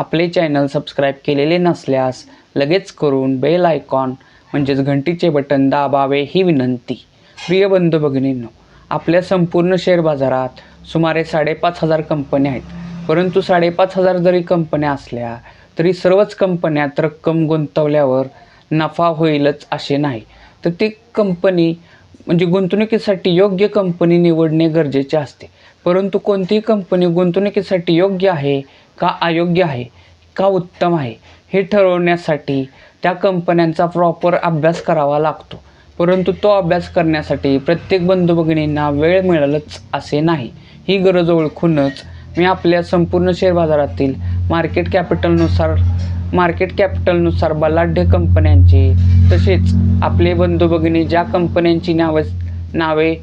आपले channel subscribe केलेले नसल्यास लगेच करून बेल आयकॉन म्हणजेच घंटीचे बटन दाबावे ही विनंती. प्रिय बंधू भगिनींनो आपल्या संपूर्ण शेअर बाजारात सुमारे साडेपाच हजार कंपन्या आहेत. परंतु साडेपाच हजार जरी कंपन्या असल्या तरी सर्वच कंपन्यात रक्कम गुंतवल्यावर नफा होईलच असे नाही. तर ती कंपनी म्हणजे गुंतवणुकीसाठी योग्य कंपनी निवडणे गरजेचे असते. परंतु कोणतीही कंपनी गुंतवणुकीसाठी योग्य आहे का अयोग्य आहे का उत्तम आहे हे ठरवण्यासाठी त्या कंपन्यांचा प्रॉपर अभ्यास करावा लागतो. परंतु तो अभ्यास करण्यासाठी प्रत्येक बंधू भगिनींना वेळ मिळेलच असे नाही. ही गरज ओळखूनच मी आपल्या संपूर्ण शेअर बाजारातील मार्केट कॅपिटलनुसार मार्केट कॅपिटलनुसार बलाढ्य कंपन्यांचे तसेच आपले बंधू भगिनी ज्या कंपन्यांची नावे नावे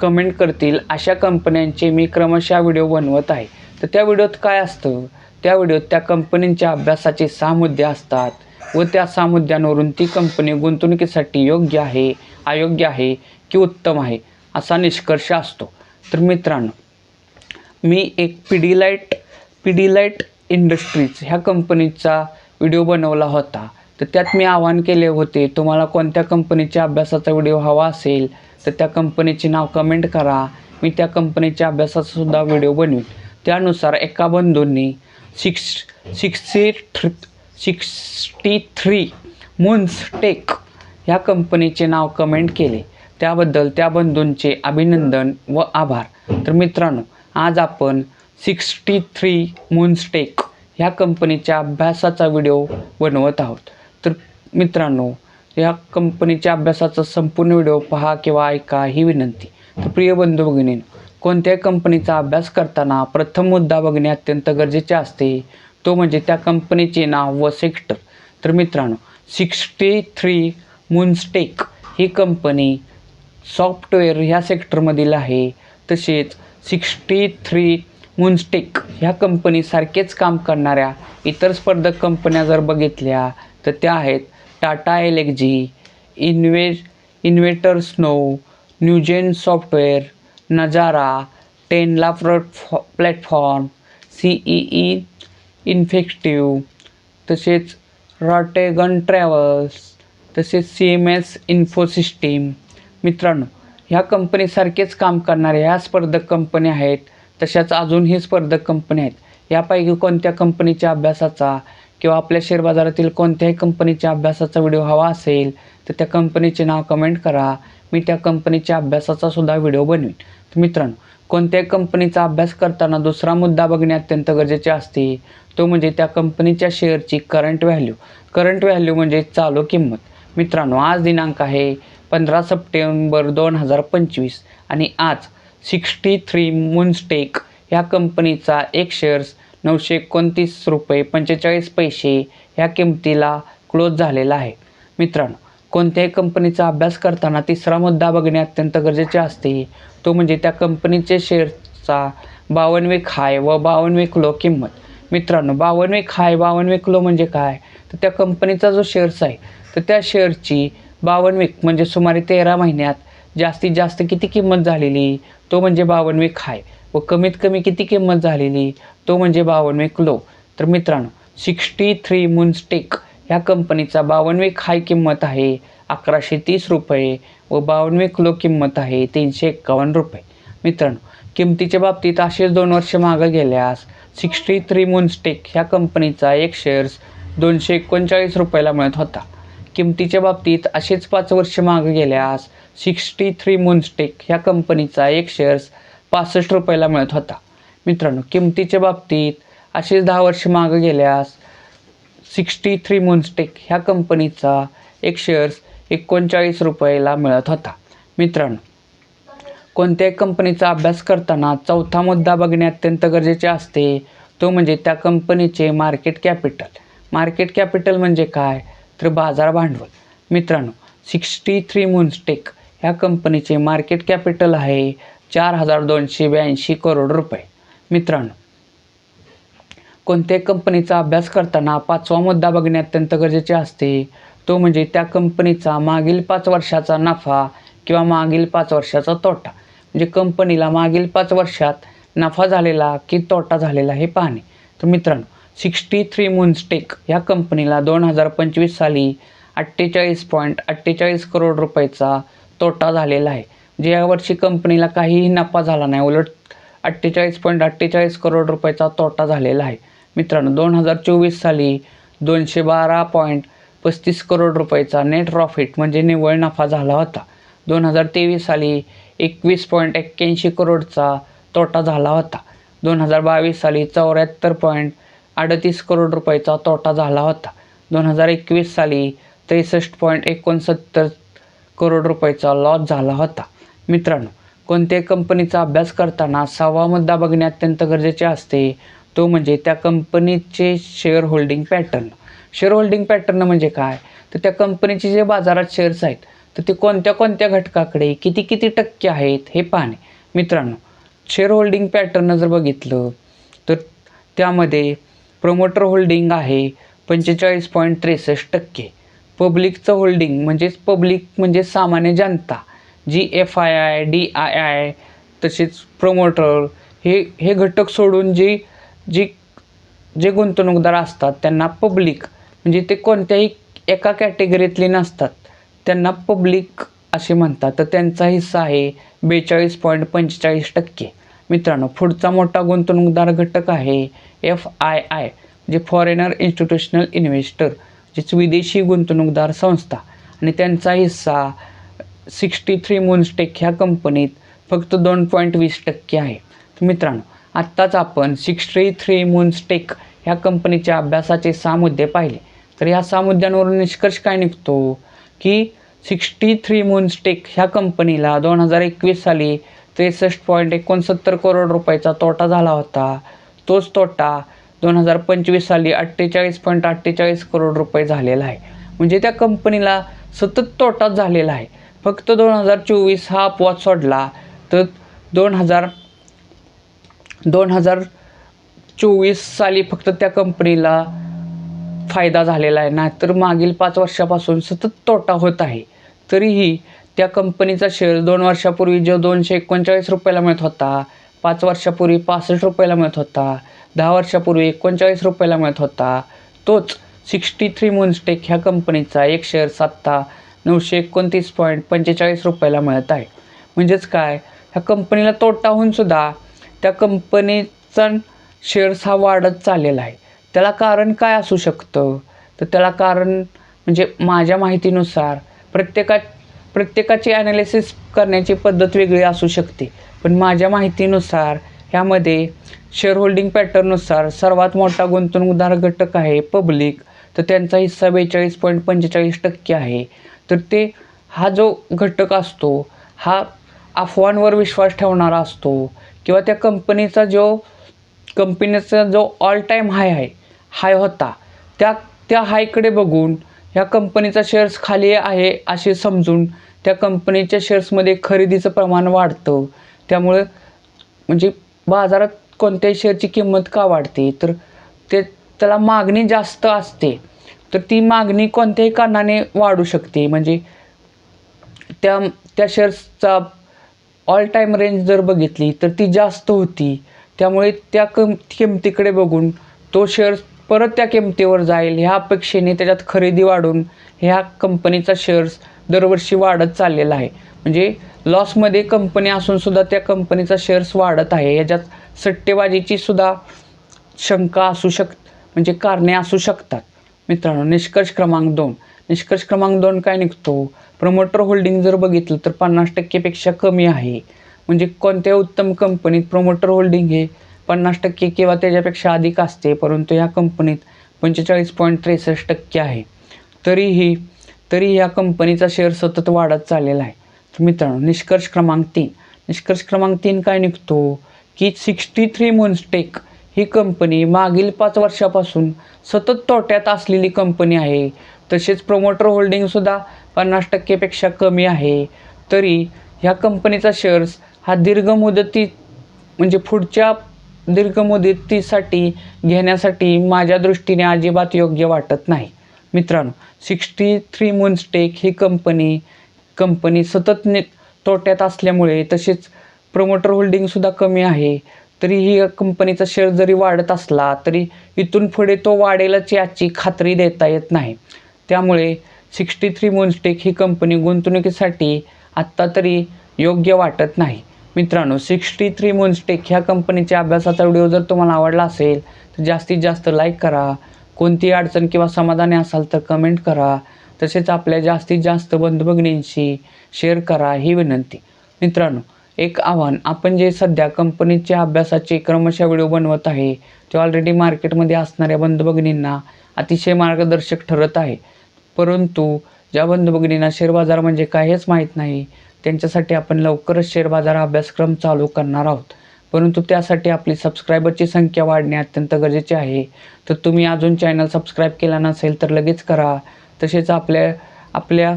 कमेंट करतील अशा कंपन्यांचे मी क्रमशः व्हिडिओ बनवत आहे. तर त्या व्हिडिओत काय असतं? त्या व्हिडिओत त्या कंपनींच्या अभ्यासाचे सहा मुद्दे असतात व त्या सहा मुद्द्यांवरून ती कंपनी गुंतवणुकीसाठी योग्य आहे अयोग्य आहे की उत्तम आहे असा निष्कर्ष असतो. तर मित्रांनो मी एक पिडीलाईट पिडीलाईट इंडस्ट्रीज ह्या कंपनीचा व्हिडिओ बनवला होता. तर त्यात मी आवाहन केले होते तुम्हाला कोणत्या कंपनीच्या अभ्यासाचा व्हिडिओ हवा असेल तर त्या कंपनीचे नाव कमेंट करा. मी त्या कंपनीच्या अभ्यासाचासुद्धा व्हिडिओ बनवीन. त्यानुसार एका बंधूंनी six sixty three sixty three moons tech ह्या कंपनीचे नाव कमेंट केले. त्याबद्दल त्या बंधूंचे अभिनंदन व आभार. तर मित्रांनो आज आपण सिक्स्टी थ्री मुन्स्टेक ह्या कंपनीच्या अभ्यासाचा व्हिडिओ बनवत आहोत. तर मित्रांनो या कंपनीच्या अभ्यासाचा संपूर्ण व्हिडिओ पहा किंवा ऐका ही विनंती. तर प्रिय बंधू भगिनींनो कोणत्याही कंपनीचा अभ्यास करताना प्रथम मुद्दा बघणे अत्यंत गरजेचे असते. तो म्हणजे त्या कंपनीचे नाव व सेक्टर तर मित्रांनो सिक्स्टी थ्री मुन्स्टेक ही कंपनी सॉफ्टवेअर ह्या सेक्टरमधील आहे. तसेच सिक्स्टी थ्री मुन्स्टेक ह्या कंपनीसारखेच काम करणाऱ्या इतर स्पर्धक कंपन्या जर बघितल्या तर त्या आहेत टाटा एल इन्वे इन्व्हेटर स्नो न्यूजेन सॉफ्टवेअर नजारा टेनला प्लॅटफॉ प्लॅटफॉर्म सी ई ई इन्फेक्टिव्ह तसेच रॉटेगन ट्रॅव्हल्स तसेच सी एम एस इन्फोसिस्टीम. मित्रांनो ह्या कंपनीसारखेच काम करणाऱ्या ह्या स्पर्धक कंपन्या आहेत तशाच अजूनही स्पर्धक कंपन्या आहेत. यापैकी कोणत्या कंपनीच्या अभ्यासाचा किंवा आपल्या शेअर बाजारातील कोणत्याही कंपनीच्या अभ्यासाचा व्हिडिओ हवा असेल तर त्या कंपनीचे नाव कमेंट करा. मी त्या कंपनीच्या अभ्यासाचा सुद्धा व्हिडिओ बनवीन. तर मित्रांनो कोणत्याही कंपनीचा अभ्यास करताना दुसरा मुद्दा बघणे अत्यंत गरजेचे असते. तो म्हणजे त्या कंपनीच्या शेअरची करंट व्हॅल्यू करंट व्हॅल्यू म्हणजे चालू किंमत. मित्रांनो आज दिनांक आहे पंधरा सप्टेंबर दोन हजार पंचवीस आणि आज सिक्स्टी थ्री मुनस्टेक ह्या कंपनीचा एक शेअर्स नऊशे एकोणतीस रुपये पंचेचाळीस पैसे ह्या किमतीला क्लोज झालेला आहे. मित्रांनो कोणत्याही कंपनीचा अभ्यास करताना तिसरा मुद्दा बघणे अत्यंत गरजेचे असते. तो म्हणजे त्या कंपनीचे शेअर्सचा बावनवेक हाय व बावनवेक लो किंमत. मित्रांनो बावनवेक हाय बावनवेक लो म्हणजे काय? तर त्या कंपनीचा जो शेअर्स आहे तर त्या शेअरची बावनवेक म्हणजे सुमारे तेरा महिन्यात जास्तीत जास्त किती किंमत झालेली? तो म्हणजे बावनवेक हाय व कमीत कमी किती किंमत झालेली? तो म्हणजे बावनवे क्लो. तर मित्रांनो सिक्स्टी थ्री मुन्स्टेक ह्या कंपनीचा बावनवे हाय किंमत आहे अकराशे तीस रुपये व बावनवे किलो किंमत आहे तीनशे एक्कावन्न रुपये. मित्रांनो किमतीच्या बाबतीत असेच दोन वर्ष मागं गेल्यास सिक्स्टी थ्री मुन्स्टेक ह्या कंपनीचा एक शेअर्स दोनशे एकोणचाळीस रुपयाला मिळत होता. किमतीच्या बाबतीत असेच पाच वर्ष मागं गेल्यास सिक्स्टी थ्री मुन्स्टेक ह्या कंपनीचा एक शेअर्स पासष्ट रुपयाला मिळत होता. मित्रांनो किमतीच्या बाबतीत असेच दहा वर्ष मागं गेल्यास सिक्स्टी थ्री मुनस्टेक ह्या कंपनीचा एक शेअर्स एकोणचाळीस रुपयाला मिळत होता. मित्रांनो कोणत्याही कंपनीचा अभ्यास करताना चौथा मुद्दा बघणे अत्यंत गरजेचे असते. तो म्हणजे त्या कंपनीचे मार्केट कॅपिटल मार्केट कॅपिटल म्हणजे काय? तर बाजार भांडवल. मित्रांनो सिक्स्टी थ्री मुनस्टेक ह्या कंपनीचे मार्केट कॅपिटल आहे चार हजार दोनशे ब्याऐंशी करोड रुपये. मित्रांनो कोणत्याही कंपनीचा अभ्यास करताना पाचवा मुद्दा बघणे अत्यंत गरजेचे असते. तो म्हणजे त्या कंपनीचा मागील पाच वर्षाचा नफा किंवा मागील पाच वर्षाचा तोटा. म्हणजे कंपनीला मागील पाच वर्षात नफा झालेला की तोटा झालेला हे पाहणे. तर मित्रांनो सिक्स्टी थ्री मुन्स्टेक ह्या कंपनीला दोन हजार पंचवीस साली अठ्ठेचाळीस पॉईंट अठ्ठेचाळीस करोड रुपयाचा तोटा झालेला आहे. जे यावर्षी कंपनीला काहीही नफा झाला नाही उलट अठ्ठेचाळीस पॉईंट अठ्ठेचाळीस करोड रुपयाचा तोटा झालेला आहे. मित्रांनो दोन हजार चोवीस साली दोनशे बारा पॉईंट पस्तीस करोड रुपयाचा नेट प्रॉफिट म्हणजे निव्वळ नफा झाला होता. दोन हजार तेवीस साली एकवीस पॉईंट एक्क्याऐंशी करोडचा तोटा झाला होता. दोन हजार बावीस साली चौऱ्याहत्तर पॉईंट अडतीस करोड रुपयाचा तोटा झाला होता. दोन हजार एकवीस साली त्रेसष्ट पॉईंट एकोणसत्तर करोड रुपयाचा लॉस झाला होता. मित्रांनो कोणत्याही कंपनीचा अभ्यास करताना सहावा मुद्दा बघणे अत्यंत गरजेचे असते. तो म्हणजे त्या कंपनीचे share holding pattern share holding pattern म्हणजे काय? तर त्या कंपनीचे जे बाजारात शेअर्स आहेत तर ते कोणत्या कोणत्या घटकाकडे किती किती टक्के आहेत हे पाहणे. मित्रांनो शेअर होल्डिंग पॅटर्न जर बघितलं तर त्यामध्ये प्रमोटर होल्डिंग आहे पंचेचाळीस पॉईंट त्रेसष्ट टक्के. पब्लिकचं होल्डिंग म्हणजेच पब्लिक म्हणजे सामान्य जनता. जी F I I D I I तसेच प्रमोटर हे हे घटक सोडून जी जी जे गुंतवणूकदार असतात त्यांना पब्लिक म्हणजे ते कोणत्याही एका कॅटेगरीतले नसतात त्यांना पब्लिक असे म्हणतात. तर त्यांचा हिस्सा आहे बेचाळीस पॉईंट पंचेचाळीस टक्के. मित्रांनो पुढचा मोठा गुंतवणूकदार घटक आहे एफ आय आय म्हणजे फॉरेनर इन्स्टिट्यूशनल इन्व्हेस्टर म्हणजेच विदेशी गुंतवणूकदार संस्था. आणि त्यांचा हिस्सा सिक्स्टी थ्री मुनस्टेक ह्या कंपनीत फक्त दोन पॉईंट वीस टक्के आहे. तर मित्रांनो आत्ताच आपण सिक्स्टी थ्री मुनस्टेक ह्या कंपनीच्या अभ्यासाचे सहा मुद्दे पाहिले. तर ह्या सहा मुद्द्यांवरून निष्कर्ष काय निघतो? की सिक्स्टी थ्री मुनस्टेक ह्या कंपनीला दोन हजार एकवीस साली त्रेसष्ट पॉईंट एकोणसत्तर करोड रुपयाचा तोटा झाला होता. तोच तोटा दोन हजार पंचवीस साली अठ्ठेचाळीस पॉईंट अठ्ठेचाळीस करोड रुपये झालेला आहे. म्हणजे त्या कंपनीला सतत तोटाच झालेला आहे. फक्त दोन हजार चोवीस हा अपवाद सोडला तर दोन हजार दोन हजार चोवीस साली फक्त त्या कंपनीला फायदा झालेला आहे. नाहीतर मागील पाच वर्षापासून सतत तोटा होत आहे. तरीही त्या कंपनीचा शेअर दोन वर्षापूर्वी जो दोनशे एकोणचाळीस रुपयाला मिळत होता पाच वर्षापूर्वी पासष्ट रुपयाला मिळत होता दहा वर्षापूर्वी एकोणचाळीस रुपयाला मिळत होता तोच सिक्स्टी थ्री मुनस्टेक ह्या कंपनीचा एक शेअर सत्ता नऊशे एकोणतीस पॉईंट पंचेचाळीस रुपयाला मिळत आहे. म्हणजेच काय? ह्या कंपनीला तोटा होऊन सुद्धा त्या कंपनीचा शेअर्स हा वाढत चाललेला आहे. त्याला कारण काय असू शकतं? तर त्याला कारण म्हणजे माझ्या माहितीनुसार प्रत्येका प्रत्येकाची ॲनालिसिस करण्याची पद्धत वेगळी असू शकते. पण माझ्या माहितीनुसार ह्यामध्ये शेअर होल्डिंग पॅटर्ननुसार सर्वात मोठा गुंतवणूकदार घटक आहे पब्लिक तर त्यांचा हिस्सा बेचाळीस पॉईंट पंचेचाळीस टक्के आहे. तर ते हा जो घटक असतो हा अफवांवर विश्वास ठेवणारा असतो किंवा त्या कंपनीचा जो कंपनीचा जो ऑल टाईम हाय आहे हाय होता त्या त्या हायकडे बघून ह्या कंपनीचा शेअर्स खाली आहे असे समजून त्या कंपनीच्या शेअर्समध्ये खरेदीचं प्रमाण वाढतं. त्यामुळे म्हणजे बाजारात कोणत्याही शेअरची किंमत का वाढते? तर ते त्याला मागणी जास्त असते. तर ती मागणी कोणत्याही कारणाने वाढू शकते. म्हणजे त्या त्या शेअर्सचा ऑल टाईम रेंज जर बघितली तर ती जास्त होती. त्यामुळे त्या कम किमतीकडे बघून तो शेअर परत त्या किमतीवर जाईल. ह्या अपेक्षेने त्याच्यात खरेदी वाढून ह्या कंपनीचा शेअर्स दरवर्षी वाढत चाललेला आहे. म्हणजे लॉसमध्ये कंपनी असूनसुद्धा त्या कंपनीचा शेअर्स वाढत आहे. याच्यात सट्टेबाजीची सुद्धा शंका असू शक म्हणजे कारणे असू शकतात. मित्रांनो निष्कर्ष क्रमांक दोन. निष्कर्ष क्रमांक दोन काय निघतो? प्रमोटर होल्डिंग जर बघितलं तर पन्नास टक्केपेक्षा कमी आहे. म्हणजे कोणत्या उत्तम कंपनीत प्रमोटर होल्डिंग हे पन्नास टक्के किंवा त्याच्यापेक्षा अधिक असते परंतु या कंपनीत पंचेचाळीस पॉईंट त्रेसष्ट टक्के आहे. तरीही तरी ह्या कंपनीचा शेअर सतत वाढत चाललेला आहे. तर मित्रांनो निष्कर्ष क्रमांक तीन. निष्कर्ष क्रमांक तीन काय निघतो? की सिक्स्टी थ्री मोन्स्टेक ही कंपनी मागील पाच वर्षापासून सतत तोट्यात असलेली कंपनी आहे. तसेच प्रमोटर होल्डिंगसुद्धा पन्नास टक्केपेक्षा कमी आहे. तरी ह्या कंपनीचा शेअर्स हा दीर्घ मुदती म्हणजे पुढच्या दीर्घ मुदतीसाठी घेण्यासाठी माझ्या दृष्टीने अजिबात योग्य वाटत नाही. मित्रांनो सिक्स्टी थ्री मुन्स्टेक ही कंपनी कंपनी सतत ने तोट्यात असल्यामुळे तसेच प्रमोटर होल्डिंगसुद्धा कमी आहे. तरीही ही कंपनीचा शेअर जरी वाढत असला तरी इथून पुढे तो वाढेलच याची खात्री देता येत नाही. त्यामुळे सिक्स्टी थ्री मोन्स्टेक ही कंपनी गुंतवणुकीसाठी आत्ता तरी योग्य वाटत नाही. मित्रांनो सिक्स्टी थ्री मोन्स्टेक ह्या कंपनीच्या अभ्यासाचा व्हिडिओ जर तुम्हाला आवडला असेल तर जास्तीत जास्त लाईक करा. कोणती अडचण किंवा समाधानी असाल तर कमेंट करा. तसेच आपल्या जास्तीत जास्त बंधुभगिनींशी शेअर करा ही विनंती. मित्रांनो एक आव्हान. आपण जे सध्या कंपनीच्या अभ्यासाचे क्रमशः व्हिडिओ बनवत आहे ते ऑलरेडी मार्केटमध्ये असणाऱ्या बंधभगिनींना अतिशय मार्गदर्शक ठरत आहे. परंतु ज्या बंधभगिनींना शेअर बाजार म्हणजे काय हेच माहीत नाही त्यांच्यासाठी आपण लवकरच शेअर बाजार अभ्यासक्रम चालू करणार आहोत. परंतु त्यासाठी आपली सबस्क्रायबरची संख्या वाढणे अत्यंत गरजेचे आहे. तर तुम्ही अजून चॅनल सबस्क्राईब केला नसेल तर लगेच करा. तसेच आपल्या आपल्या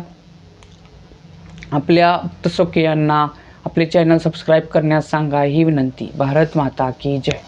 आपल्या तसोकियांना आपले चॅनल सबस्क्राईब करण्यास सांगा ही विनंती. भारत माता की जय.